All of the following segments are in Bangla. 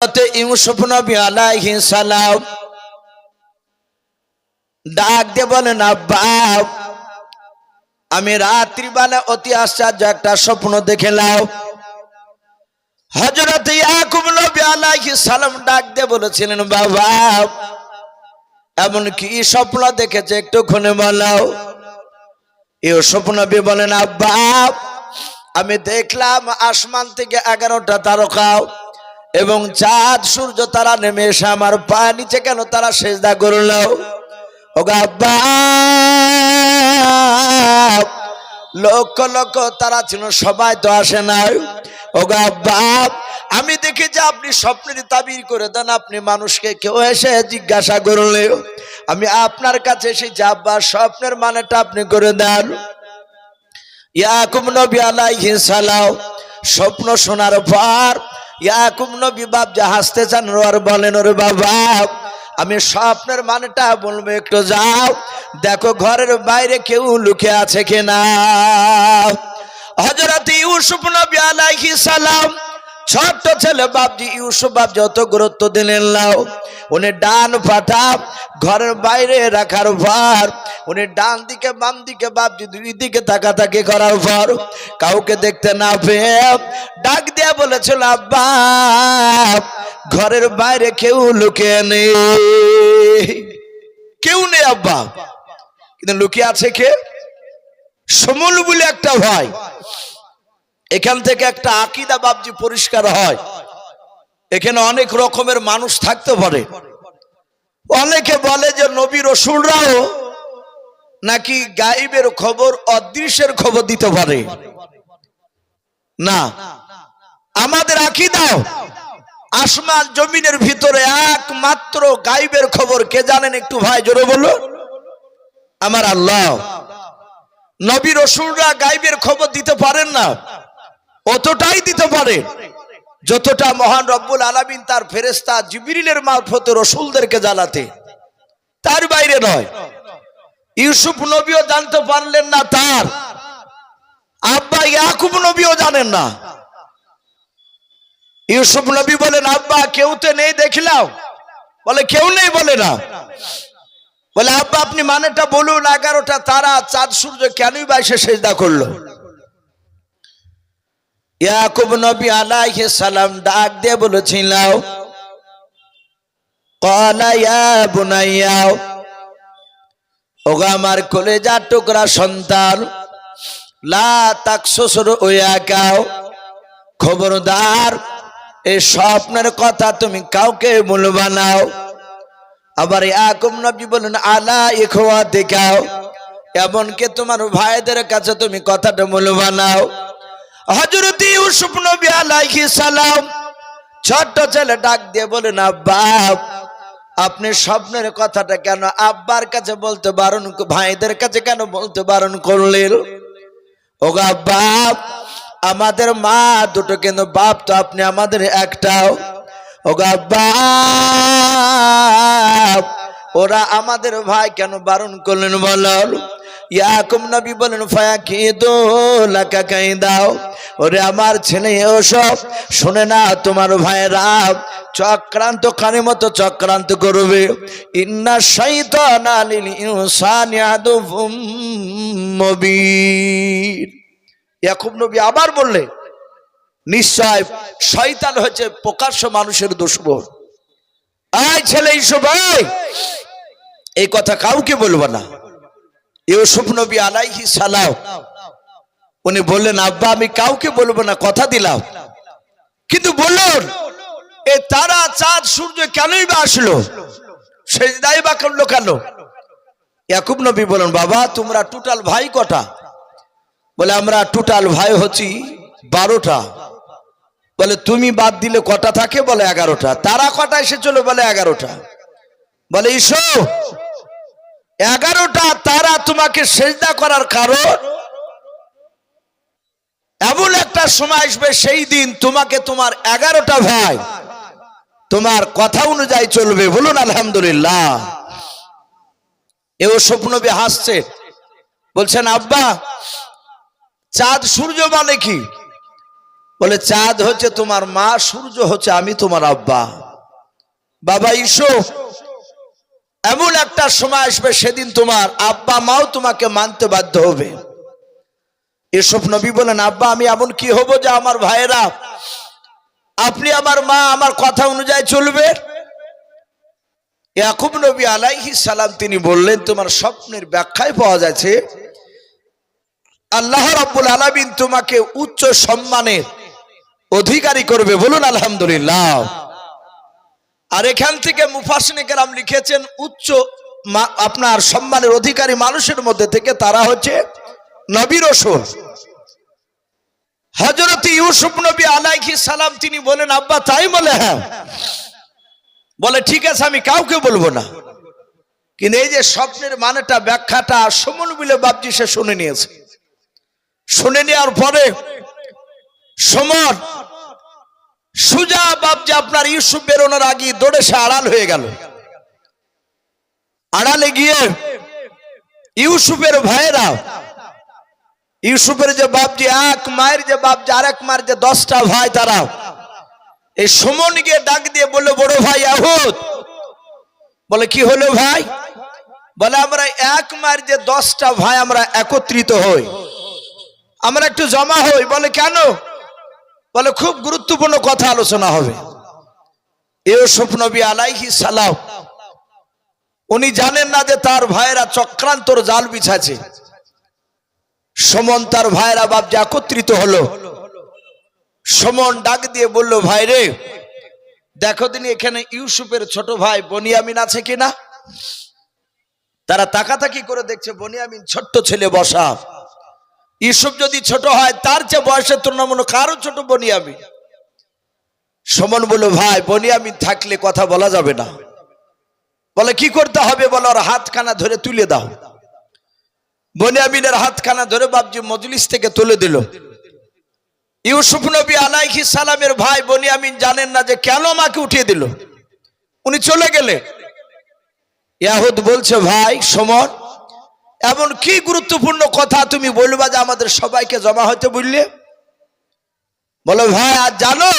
ইউসুফ নবী আলাইহি সালাম ডাক দিয়ে বলেন, আব্বা, আমি রাত্রিবেলা অতি আশ্চর্য একটা স্বপ্ন দেখেলাম। হজরত ইয়াকুব নবী আলাইহি সালাম ডাক দিয়ে বলেছিলেন, বাবা, এমন কি স্বপ্ন দেখেছে একটু খুনে বলাও ইউসুফ নবী বলেন, আব্বা, আমি দেখলাম আসমান থেকে এগারোটা তারকাও এবং চাঁদ, সূর্য, তারা নেমে এসে আমার পা নিচে কেন তারা সেজদা করল? লক্ষ লক্ষ তারা ছিল, সবাই তো আসে নাই। ওগো আব্বা! আমি দেখি যে আপনি স্বপ্নের তাবির করে দেন, আপনি মানুষকে কেউ এসে জিজ্ঞাসা করলে। আমি আপনার কাছে এসেছি, আব্বা, স্বপ্নের মানেটা আপনি করে দেন। ইয়াকুব নবী আলাইহিস সালাম, স্বপ্ন শোনার পর ইয়াকুব নবী বাপ যা হাসতে চান আর বলেন, ওর বাবা, আমি স্বপ্নের মানেটা বলব, একটু যাও। দেখো ঘরের বাইরে কেউ লুকে আছে কিনা? হজরত ইউসুফ নবী আলাইহিস সালাম, ছোট্ট ছেলে বাপজি, ইউসুফ বাপ যত গুরুত্ব দিলেন লাও উনি ডান পাঠা ঘরের বাইরে রাখার পর উনি ডান দিকে, বাম দিকে বাপজি দুই দিকে তাকাতাকি করার পর কাউকে দেখতে না পেয়ে ডাক দিয়ে বলেছিল, আব্বা, ঘরের বাইরে কেউ লুকিয়ে নেই। কেউ নেই, আব্বা। কিন্তু লুকিয়ে আছে কে? সমল বলে একটা ভাই। এখান থেকে একটা আকিদা বাবজি পরিষ্কার হয়। এখানে অনেক রকমের মানুষ থাকতে পারে। অনেকে বলে যে নবী রসুলরাও নাকি গাইবের খবর, অদৃশ্যের খবর দিতে পারে। না। আমাদের আকিদাও, আসমান জমিনের ভিতরে একমাত্র গাইবের খবর, কে জানেন একটু ভাই, জোরে বলুন? আমার আল্লাহ। নবী রসুলরা গাইবের খবর দিতে পারেন না, অতটাই দিতে পারে। যতটা মহান রব্বুল আলমিন তার ফেরেস্তা জিবিরিলের মারফতে রসুলদেরকে জ্বালাতে, তার বাইরে নয়। ইউসুফ নবীও জানতে পারলেন না তার। আব্বা ইয়াকুব নবীও জানেন না। ইউসুফ নবী বলেন, আব্বা, কেউ তো নেই দেখলাম বলে, কেউ নেই বলে না। বলে, আব্বা, আপনি মানেটা বলুন, এগারোটা তারা, চাঁদ সূর্য কেনই বা এসে সেজদা করল? ইয়াকুব নবী আলাইহি সালাম ডাক দিয়ে বলেছিল কলা ইয়া বুনাইয়া, ওগো আমার কলেজা টুকরা সন্তান, লা তাকসুসুর ওয়াকাও খবরদার এই স্বপ্নের কথা তুমি কাউকে বলবা নাও আবার ইয়াকুব নবী বলেন আলা ইখওয়া দেখাও এমনকি তোমার ভাইদের কাছে তুমি কথাটা বলবা নাও হজরত ইউসুফ নবী আলাইহিস সালাম ছোট্ট ছেলে ডাক দিয়ে বলেন আব্বা, আপনি স্বপ্নের কথাটা কেন আব্বার কাছে বলতে বারণ ভাইদের কাছে কেন বলতে বারণ করলেন? ও বাপ আমাদের মা দুটো কিন্তু বাপ, তো আপনি আমাদের একটাও। ও আব্বা, ওরা আমাদের ভাই কেন বারণ করলেন বলল ইয়াকুম নবী বলেন, ফায়া খেদো লাকা কাই দাও ওরে আমার ছেলে ওসব শুনে না তোমার ভাইয়েরা। চক্রান্ত কানে মতো চক্রান্ত করবে। ইন্না শৈতান আলিল ইনসানি আদুফুম মুবিন। ইয়াকুব নবী আবার বললে, নিশ্চয় শয়তান হচ্ছে প্রকাশ্য মানুষের দুশ্মন। আয় ছেলে ইসব এই কথা কাউকে বলব না। ইউসুফ নবী আলাইহি সালাম, উনি বললেন, আব্বা, আমি কাউকে বলব না, কথা দিলাম। কিন্তু বলুন এ তারা, চাঁদ, সূর্য কেনই বা আসলো? সেই দায় বা কেন? ইয়াকুব নবী বলেন বাবা, তোমরা টোটাল ভাই কটা? বলে, আমরা টোটাল ভাই হচ্ছি বারোটা। বলে, তুমি বাদ দিলে কটা থাকে? বলে, এগারোটা। তারা কটা এসে চলো বলে, এগারোটা। বলে, ইসো এগারোটা তারা তোমাকে সেজদা করার কারণ। এমন একটা সময় আসবে, সেই দিন তোমাকে তোমার এগারোটা ভাই তোমার কথা অনুযায়ী চলবে। বলুন, আলহামদুলিল্লাহ। এও স্বপ্নবী হাসছে। বলছেন, আব্বা, চাঁদ সূর্য মানে কি? বলে, চাঁদ হচ্ছে তোমার মা, সূর্য হচ্ছে আমি, তোমার আব্বা। বাবা ইসো এমন একটা সময় আসবে সেদিন তোমার আব্বা মাও তোমাকে মানতে বাধ্য হবে। এসব নবী বলেন, আব্বা, আমি এমন কি হব যে আমার ভাইয়েরা? আপনি আমার মা, আমার কথা অনুযায়ী চলবে? ইয়াকুব নবী আলাইহি সালাম তিনি বললেন, তোমার স্বপ্নের ব্যাখ্যায় পাওয়া যাচ্ছে, আল্লাহ রাব্বুল আলামিন তোমাকে উচ্চ সম্মানের অধিকারী করবে। বলুন, আলহামদুলিল্লাহ। আর এখান থেকে মুফাসিনে কেরাম লিখেছেন, উচ্চ আপনার সম্মানের অধিকারী মানুষের মধ্যে থেকে তারা হচ্ছে নবী রসুল। হজরত ইউসুফ নবী আলাইহি সালাম, তিনি বলেন, আব্বা, তাই বলে হ্যাঁ। বলে, ঠিক আছে, আমি কাউকে বলব না। কিন্তু এই যে স্বপ্নের মানেটা, ব্যাখ্যাটা সমন বিলে বাপজি সে শুনে নিয়েছে। শুনে নেওয়ার পরে সমর সুজা বাপজি আপনার ইউসুফ বেরোনোর আগে দৌড়ে সে আড়াল হয়ে গেল। আড়ালে গিয়ে ইউসুফের ভাইয়েরা, ইউসুফের যে বাপজি, এক মায়ের যে বাপজি আর এক মায়ের যে দশটা ভাই তারা এই সুমন গিয়ে ডাক দিয়ে বলল, বড় ভাই আহুত বলে, কি হলো ভাই? বলে, আমরা এক মায়ের যে দশটা ভাই আমরা একত্রিত হই। আমরা একটু জমা হই। বলে, কেন? বলে খুব গুরুত্বপূর্ণ কথা আলোচনা হবে। ইউসুফ নবী আলাইহি সালাম, উনি জানেন না যে তার ভাইয়েরা চক্রান্তর জাল বিছাছে সমন তার ভাইয়েরা বাপ যে একত্রিত হলো। সমন ডাক দিয়ে বলল, ভাই রে, দেখো তিনি এখানে ইউসুফের ছোট ভাই বনিয়ামিন আছে কিনা? তারা তাকাতাকি করে দেখছে বনিয়ামিন ছোট্ট ছেলে বসা। ইউসুফ যদি ছোট হয়, তার চেয়ে বয়সের তুলনামূলক কারও ছোট বনিয়ামিন সমন বলল, ভাই বনিয়ামিন থাকলে কথা বলা যাবে না। বলে, কি করতে হবে? বলে, ওর হাতখানা ধরে তুলে দাও। বনিয়ামিনের হাতখানা ধরে বাবজি মজলিস থেকে তুলে দিল। ইউসুফ নবী আলাইহি সালামের ভাই বনিয়ামিন জানেন না যে কেন মাকে উঠিয়ে দিল। উনি চলে গেলে ইয়াহুদ বলছে, ভাই সমর এমন কি গুরুত্বপূর্ণ কথা তুমি বলবা যে আমাদের সবাইকে জমা হতে বললে? বলো, ভাই, আর জানো,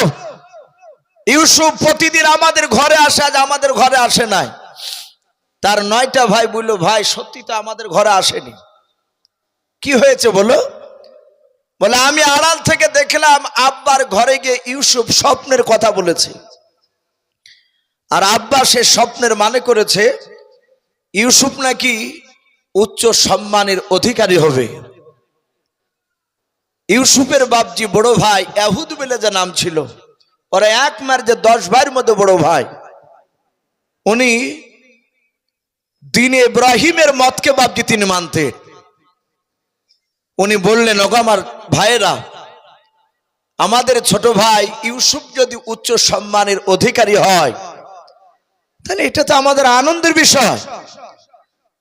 ইউসুফ প্রতিদিন আমাদের ঘরে আসে, আজ আমাদের ঘরে আসে নাই। তার নয়টা ভাই বলল, ভাই, সত্যি তো আমাদের ঘরে আসেনি। কি হয়েছে বলো? বলে, আমি আড়াল থেকে দেখলাম আব্বার ঘরে গিয়ে ইউসুফ স্বপ্নের কথা বলেছে। আর আব্বা সে স্বপ্নের মানে করেছে, ইউসুফ নাকি উচ্চ সম্মানের অধিকারী হবে। ইউসুফের বাপজি বড় ভাই, এহুদ বলে যে নাম ছিল। ওরা এক মার যে দশ ভাইয়ের মধ্যে বড় ভাই। উনি দিন ইব্রাহিমের মতকে বাপজি তিনি মানতে। উনি বললেন, ওগো আমার ভাইয়েরা, আমাদের ছোট ভাই ইউসুফ যদি উচ্চ সম্মানের অধিকারী হয়, তাহলে এটা তো আমাদের আনন্দের বিষয়।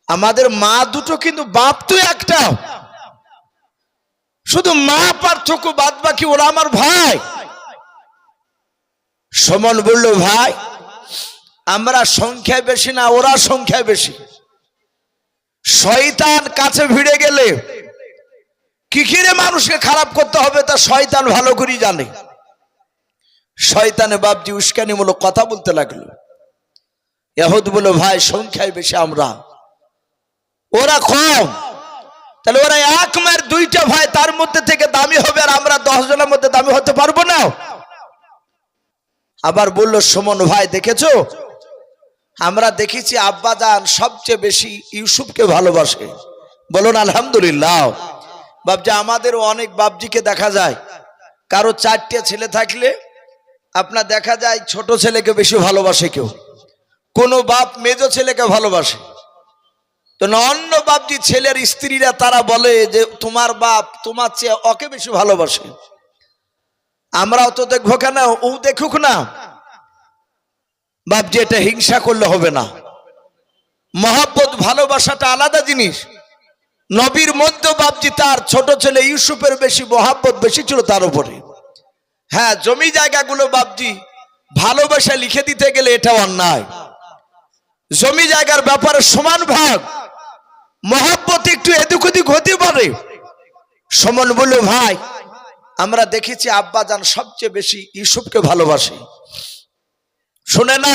আমাদের মা দুটো কিন্তু বাপ তো একটা শুধু মা পার্থক্য বাদ বাকি ওরা আমার ভাই। সমন বলল, ভাই, আমরা সংখ্যায় বেশি না, ওরা সংখ্যায় বেশি। শয়তান কাছে ভিড়ে গেলে কি কিরে মানুষকে খারাপ করতে হবে তা শয়তান ভালো করেই জানে। শয়তানে বাপজি উস্কানিমূলক কথা বলতে লাগল। এহদ বলো ভাই, সংখ্যায় বেশি আমরা। ওরা কম। তাহলে ওরা এক মায়ের দুইটা ভাই, তার মধ্যে থেকে দামি হবে আর আমরা দশ জনের মধ্যে দামি হতে পারব না। আবার বলল, সুমন ভাই, দেখেছ? আমরা দেখেছি আব্বা জান সবচেয়ে বেশি ইউসুফকে ভালোবাসে। বলুন, আলহামদুলিল্লাহ। বাবজি আমাদেরও অনেক বাবজিকে দেখা যায়। কারও চারটে ছেলে থাকলে আপনার দেখা যায় ছোট ছেলেকে বেশি ভালোবাসে কেউ। কোনো বাপ মেজ ছেলেকে ভালোবাসে। তো অন্য বাপজি ছেলের স্ত্রীরা তারা বলে যে, তোমার বাপ তোমার চেয়ে ওকে বেশি ভালোবাসে। আমরাও তো দেখব কেন? ও দেখুক না। বাপজি এটা হিংসা করলে হবে না। মহাব্বত, ভালোবাসাটা আলাদা জিনিস। নবীর মধ্যে বাপজি তার ছোট ছেলে ইউসুফের বেশি মহাব্বত বেশি ছিল তার উপরে। হ্যাঁ জমি জায়গাগুলো বাপজি ভালোবাসা লিখে দিতে গেলে এটা অন্যায়। জমি জায়গার ব্যাপারে সমান ভাগ। মহাব্বত একটু এদিক ওদিক হতে পারে। সমান বলল, ভাই, আমরা দেখেছি আব্বা যান সবচেয়ে বেশি ইউসুফকে ভালোবাসে। শুনে না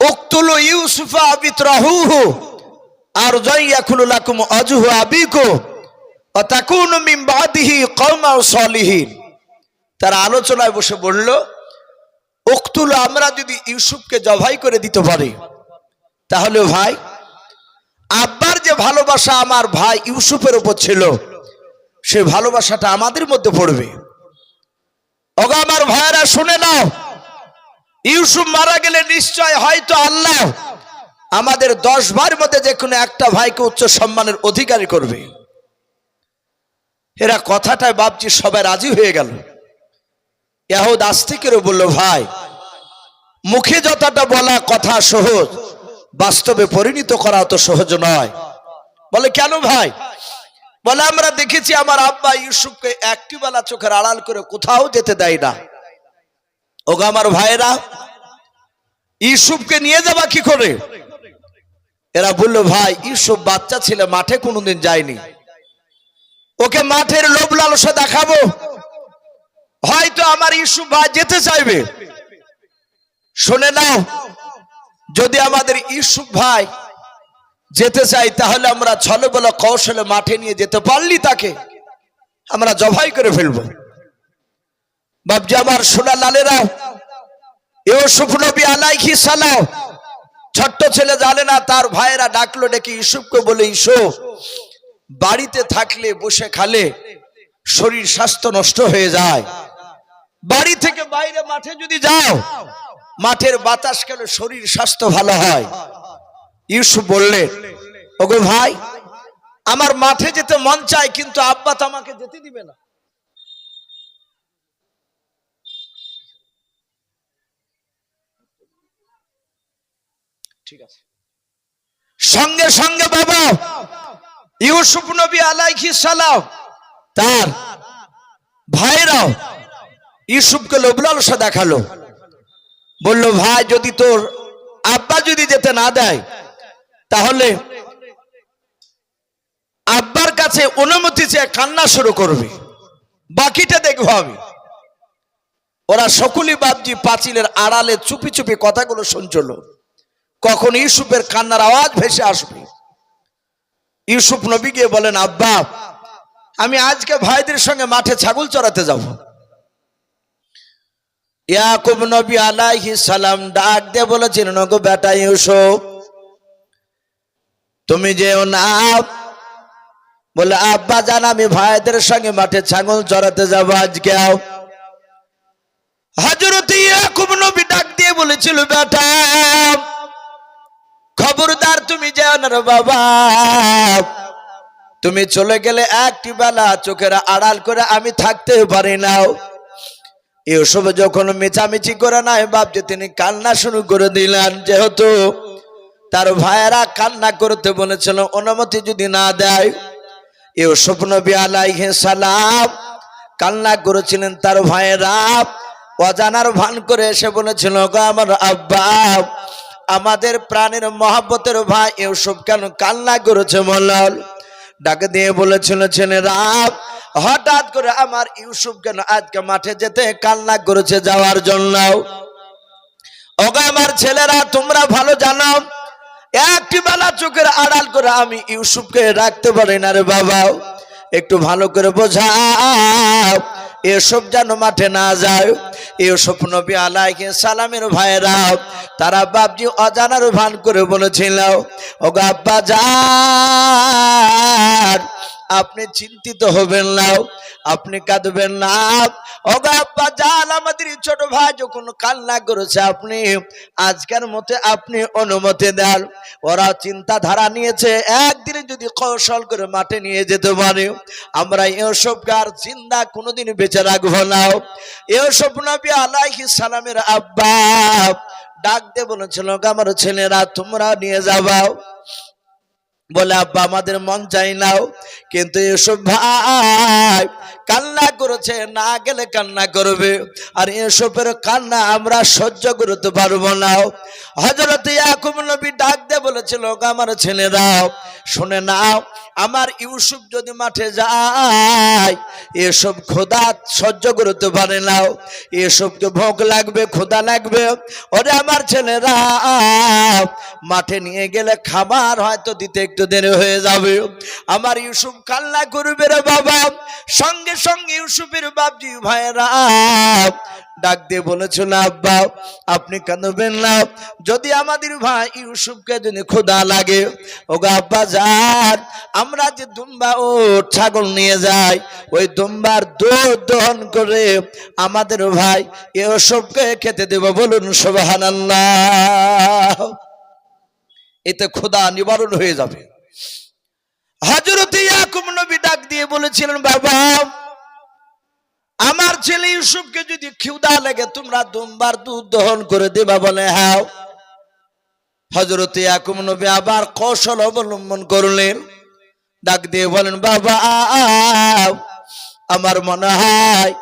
উক্তুলু ইউসুফা আবিত আর জয়াকুলু লাকুম আজহু আবিকু অতাকুনু মিন বাদিহি কওমা সালিহিন। তারা আলোচনায় বসে বলল, উক্তুল আমরা যদি ইউসুফকে জবাই করে দিতে পারি, তাহলে ভাই আব্বার যে ভালোবাসা আমার ভাই ইউসুফের উপর ছিল, সে ভালোবাসাটা আমাদের মধ্যে পড়বে। ওগো আমার ভাইয়েরা, শুনে নাও। ইউসুফ মারা গেলে নিশ্চয় হয়তো আল্লাহ আমাদের দশ ভাইয়ের মধ্যে যে কোনো একটা ভাইকে উচ্চ সম্মানের অধিকারী করবে। এরা কথাটায় বাপজি সবাই রাজি হয়ে গেল। ইয়াহুদ আস্তিকেরও বলল, ভাই, মুখে যতটা বলা কথা সহজ বাস্তবে পরিণত করা অত সহজ নয়। বলে, কেন ভাই? বলে, আমরা দেখেছি আমার আব্বা ইউসুফকে একটি বেলা চোখের আড়াল করে কোথাও যেতে দেয় না। ওগো আমার ভাইয়েরা, ইউসুফকে নিয়ে যাবা কি করে? এরা বলল, ভাই, ইউসুফ বাচ্চা ছেলে, মাঠে কোনোদিন যায়নি। ওকে মাঠের লোভ লালসা দেখাবো। হয়তো আমার ইউসুফ ভাই যেতে চাইবে। শুনে নাও যদি আমাদের ইউসুফ ভাই যেতে চাই তাহলে আমরা ছলে বলে কৌশলে মাঠে নিয়ে যেতে পারলি তাকে? আমরা জবাই করে ফেলব। বাবজি আমার সোনা লালেরা, ইউসুফ নবী আলাইহি সালাম, ছোট্ট ছেলে জানে না, তার ভাইয়েরা ডাকলো ডেকে ইউসুফকে বলে ইউসুফ বাড়িতে থাকলে বসে খালে শরীর স্বাস্থ্য নষ্ট হয়ে যায়। বাড়ি থেকে বাইরে মাঠে যদি যাও মাঠের বাতাস খেলে শরীর স্বাস্থ্য ভালো হয়? ইউসুফ বললে, ওগো ভাই, আমার মাঠে যেতে মন চায়, কিন্তু আব্বা তো আমাকে যেতে দিবে না। ঠিক আছে। সঙ্গে সঙ্গে বাবা, ইউসুফ নবী আলাইহি সালাম, তার ভাইরাও ইউসুফকে লোবলালসা দেখাল। বলল, ভাই, যদি তোর আব্বা যদি যেতে না দেয়, তাহলে আব্বার কাছে অনুমতি চেয়ে কান্না শুরু করবে। বাকিটা দেখব আমি। ওরা সকলই বাবজি পাঁচিলের আড়ালে চুপি চুপি কথাগুলো শুনছিল। কখন ইউসুফের কান্নার আওয়াজ ভেসে আসবে। ইউসুফ নবী গিয়ে বলেন, আব্বা, আমি আজকে ভাইদের সঙ্গে মাঠে ছাগল চড়াতে যাব। ইয়াকুব নবী আলাইহি সালাম ডাক দিয়ে বলেছেন, নগো বেটা ইউসুফ, তুমি যেও না। বলে, আব্বা জান, আমি ভাইদের সঙ্গে মাঠে ছাগল চড়াতে যাব আজকে। হজরত ইয়াকুব নবী ডাক দিয়ে বলেছিল, বেটা, খবরদার তুমি যেও না বাবা। তুমি চলে গেলে একটি বেলা চোখের আড়াল করে আমি থাকতে পারি নাও এসব যখন মেচামেচি করে নাই ভাবছে তিনি কান্না শুরু করে দিলেন, যেহেতু তার ভাইয়েরা কান্না করতে বলেছিল, অনুমতি যদি না দেয়, ইউসুফ নবী আলাইহে সালাম কান্না করেছিলেন তার ভাইয়েরা। অজানার ভান করে এসে বলেছিল আমার আব্বা, আমাদের প্রাণের মহাব্বতের ভাই এসব কেন কান্না করেছে মোল্লাল ডাকে দিয়ে বলেছিল, ছেলেরা হঠাৎ করে আমার ইউসুফ কেন আজকে মাঠে যেতে কান্না করেছে যাওয়ার জন্য ওগো আমার ছেলেরা, তোমরা ভালো জানো, একটি বেলা চোখের আড়াল করে আমি ইউসুফকে রাখতে পারি না রে বাবা। একটু ভালো করে বোঝাও, এসব যেন মাঠে না যায়। ইউসুফ নবী আলাইকে সালামের ভাইরা তারা বাপজি অজানার ভান করে বলেছিল ও আব্বা যান আপনি চিন্তিত হবেন না, আপনি কাঁদবেন না। অগাপ্পা জাল আমাদের ছোট ভাই যখন কান্না করেছে, আপনি আজকের মতে আপনি অনুমতি দেন। ওরা চিন্তাধারা নিয়েছে, একদিনে যদি কৌশল করে মাঠে নিয়ে যেতে পারে। আমরা এসব গার চিন্তা কোনোদিন বেঁচে রাখব না। এসব নবী আলাইহি সালামের আব্বা ডাক দিয়ে বলেছিল আমার ছেলেরা, তোমরা নিয়ে যাবাও বলে, আব্বা, আমাদের মন চাই নাও কিন্তু এসব ভাই কান্না করেছে, না গেলে কান্না করবে। আর এসবের কান্না আমরা সহ্য করতে পারব না হজরত ইয়াকুব নবী ডাক দিয়ে বলেছিল আমার ছেলেরাও শুনে নাও আমার ইউসুফ যদি মাঠে যায়, এসব খোদা সহ্য করতে পারে না। তো ভোগ লাগবে, খোদা লাগবে। ওরে আমার ছেলেরা, মাঠে নিয়ে গেলে খাবার হয়তো দিতে একটু দেরি হয়ে যাবে। আমার ইউসুফ কান্না করবে রে বাবা। সঙ্গে সঙ্গে ইউসুফের বাপজি ভাইরা ডাক দিয়ে বলেছিল আব্বা, আপনি কাঁদবেন না। যদি আমাদের ভাই ইউসুফকে যদি খোদা লাগে, ওগো আব্বা, যান। আমরা যে দুম্বা ও ছাগল নিয়ে যাই, ওই দুম্বার দুধ দহন করে আমাদের ভাই এসবকে খেতে দেব। বলুন সোবাহান এতে খোদা নিবারণ হয়ে যাবে। হজরত ইয়াকুব নবী ডাক দিয়ে বলেছিলেন, বাবা আমার ছেলে ইউসুফকে যদি খিউদা লাগে, তোমরা দুমবার দুধ দহন করে দেবা বলে, হাও। হজরত ইয়াকুব নবী আবার কৌশল অবলম্বন করলেন। ডাক দিয়ে বলেন, বাবা আমার মনে হয়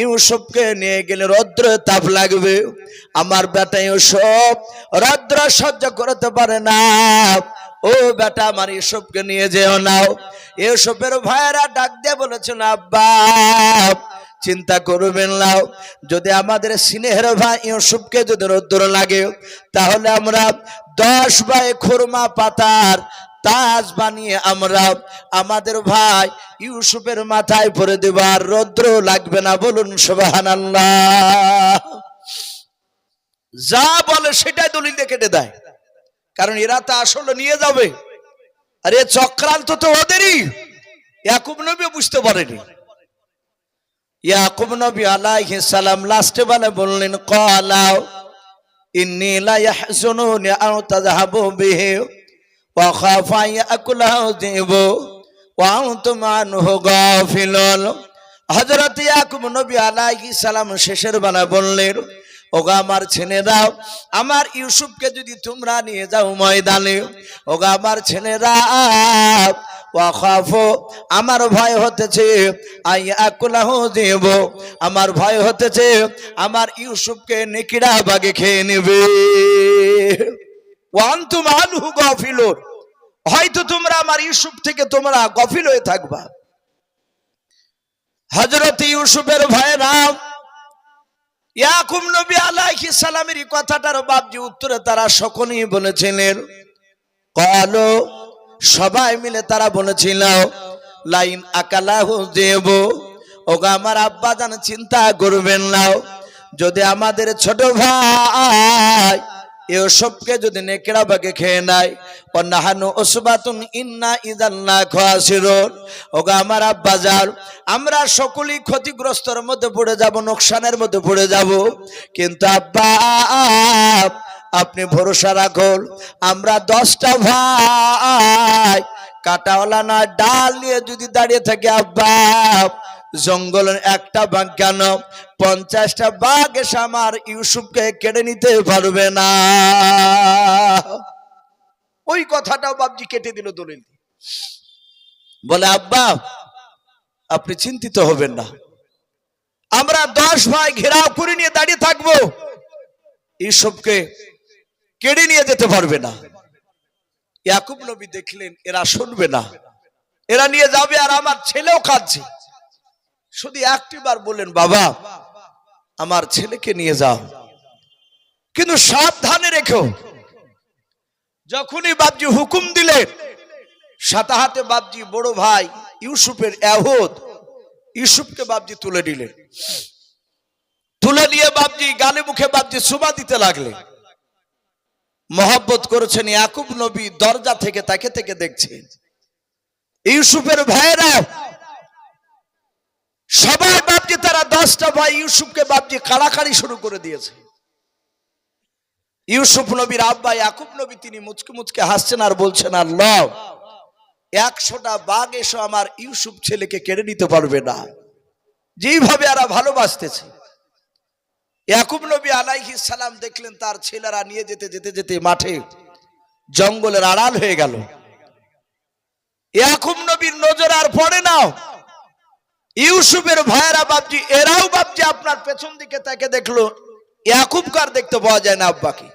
ইউসুফকে নিয়ে গেলে রৌদ্র তাপ লাগবে। আমার বেটা ইউসুফ রৌদ্র সহ্য করতে পারে না। ও বেটা, আমার ইউসুফকে নিয়ে যেও নাও ইউসুফের ভাইয়েরা ডাক দিয়ে বলেছেন আব্বা চিন্তা করবেন নাও যদি আমাদের স্নেহের ভাই ইউসুফকে যদি রৌদ্র লাগে, তাহলে আমরা দশ বাই খুরমা পাতার তাজ বানিয়ে আমরা আমাদের ভাই ইউসুফের মাথায় পরে দেব আর রৌদ্র লাগবে না বলুন সোবাহান যা বলে সেটাই দলিল কেটে দেয়। কারণ এরা তো আসলে নিয়ে যাবে। আর চক্রান্ত তো ওদেরই। ইয়াকুব নবী বুঝতে পারেনি। ইয়াকুব নবী আলাইহিস সালাম লাস্টে বলে বললেন কলাও ইন্নী লা ইয়াহজুনুনি আন তাযহাবু বিহি ওয়া খাফা ইয়াকুলাহু যিবু ওয়া আনতুম আনহু গাফিলুন। হযরত ইয়াকুব নবী আলাইহিস সালাম শেষের বেলা বললেন, ওগা আমার ছেলেরা, আমার ইউসুফকে যদি তোমরা নিয়ে যাও ময়দানে, ওগা আমার ছেলেরা আমার ভয় হতেছে, আই আকুলাহ দেব আমার ভয় হতেছে, আমার ইউসুফকে নেকিড়া বাগে খেয়ে নেবে। হয়তো তোমরা আমার ইউসুফ থেকে তোমরা গফিল হয়ে থাকবা। হজরত ইউসুফের ভাইরা ইয়াকুব নবী আলাইহিস সালামের কথাটার বাপজি উত্তরে তারা সকলেই বলেছিলেন, কলো সবাই মিলে তারা বলেছিল, লাইন আকালাহু দেব। ওগা আমার আব্বা জান চিন্তা করবেন না। যদি আমাদের ছোট ভাই এসবকে যদি নেকড়া বাগে খেয়ে নেয় অন্যাহানু ওসবাতুন ইন্না ইদান্না খাসিরুন। ওগা আমার আব্বা যান আমরা সকলেই ক্ষতিগ্রস্তর মধ্যে পড়ে যাব, নোকসানের মধ্যে পড়ে যাব। কিন্তু আব্বা আপনি ভরসা রাখুন। আমরা দশটা ভাই, কাটাওয়ালা না, ডাল নিয়ে যদি দাঁড়িয়ে থাকে, আব্বা, জঙ্গলের একটা বাঘ কেন? পঞ্চাশটা বাঘ এসে আমার ইউসুফকে কেড়ে নিতে পারবে না। ওই কথাটাও বাবজি কেটে দিল দলিল বলে, আব্বা, আপনি চিন্তিত হবেন না। আমরা দশ ভাই ঘেরাও করে নিয়ে দাঁড়িয়ে থাকব। ইউসুফকে কেড়ে নিয়ে যেতে পারবে না। ইয়াকুব নবী দেখলেন, এরা শুনবে না। এরা নিয়ে যাবে আর আমার ছেলেও কাঁদছে। শুধু একটি বার বললেন, বাবা, আমার ছেলেকে নিয়ে যাও। কিন্তু সাবধানে রেখো। যখনই বাবজি হুকুম দিলেন, সাতা হাতে বাবজি বড় ভাই ইউসুফের এহদ, ইউসুফকে বাবজি তুলে নিলেন তুলে নিয়ে বাবজি গালে মুখে বাবজি সুবা দিতে লাগলেন। মহব্বত করেছেন ইয়াকুব নবী দরজা থেকে তাকে থেকে দেখছেন ইউসুফের ভাইয়েরা সবাই বাপজি তারা দশটা ভাই ইউসুফকে বাপজি কাড়াকাড়ি শুরু করে দিয়েছে। ইউসুফ নবীর আব্বা ইয়াকুব নবী তিনি মুচকে মুচকে হাসছেন আর বলছেন আর ল একশোটা বাঘ এসো আমার ইউসুফ ছেলেকে কেড়ে নিতে পারবে না। যেইভাবে এরা ভালোবাসতেছে ইয়াকুব নবী আলাইহি সালাম দেখলেন তার ছেলেরা নিয়ে যেতে যেতে যেতে মাঠে জঙ্গলের আড়াল হয়ে গেল। ইয়াকুব নবীর নজর আর পড়ে না। ইউসুফের ভাইয়েরা বাপজি, এরাও বাপজি আপনার পেছন দিকে তাকে দেখল। ইয়াকুব কার দেখতে পাওয়া যায় না আব্বাকে।